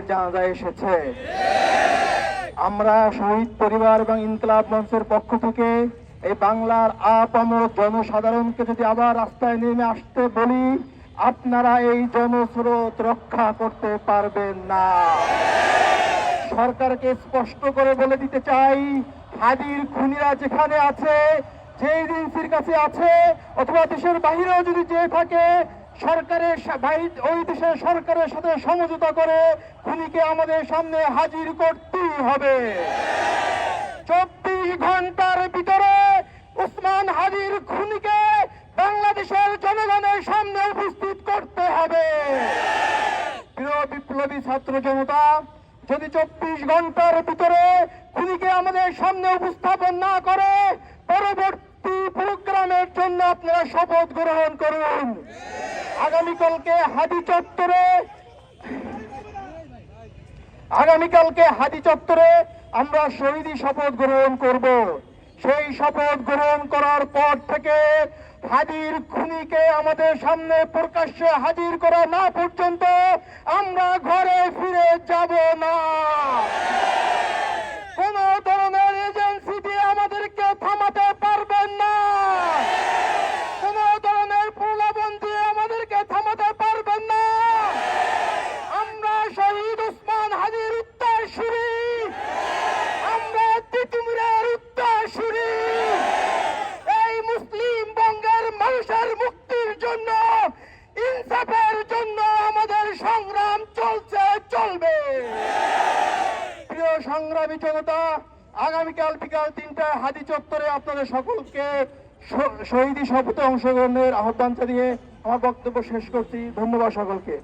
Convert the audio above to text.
শহীদের জানাজা এসেছে। আমরা শহীদ পরিবার এবং ইনকলাব মঞ্চের পক্ষ থেকে এই বাংলার আপামর জনসাধারণকে যদি আবার রাস্তায় নেমে আসতে বলি, আপনারা এই জনস্রোত রক্ষা করতে পারবেন না। সরকারকে স্পষ্ট করে বলে দিতে চাই, হাদির খুনিরা যেখানে আছে যে এজেন্সির কাছে আছে, অথবা দেশের বাহিরেও যদি যেয়ে থাকে সরকারের ওই দেশের সরকারের সাথে সমঝোতা করে খুনিকে আমাদের সামনে হাজির করতেই হবে। চব্বিশ ঘণ্টার ভিতরে উসমান হাজির খুনিকে বাংলাদেশের জনগণের সামনে উপস্থিত করতে হবে। প্রিয় বিপ্লবী ছাত্র জনতা, যদি চব্বিশ ঘণ্টার ভিতরে খুনিকে আমাদের সামনে উপস্থাপন না করে, পরবর্তী প্রোগ্রামের জন্য আপনারা শপথ গ্রহণ করুন। আগামীকালকে হাদি চত্বরে, আগামীকালকে হাদি চত্বরে আমরা শহীদি শপথ গ্রহণ করব। সেই শপথ গ্রহণ করার পর থেকে হাজির খুনিকে আমাদের সামনে প্রকাশ্যে হাজির করা না পর্যন্ত আমরা ঘরে ফিরে যাব না। ইনসাফের জন্য আমাদের সংগ্রাম চলছে, চলবে। প্রিয় সংগ্রামী জনতা, আগামীকাল বিকাল তিনটায় হাদি চত্বরে আপনাদের সকলকে শহীদ শপথে অংশগ্রহণের আহ্বান জানিয়ে আমার বক্তব্য শেষ করছি। ধন্যবাদ সকলকে।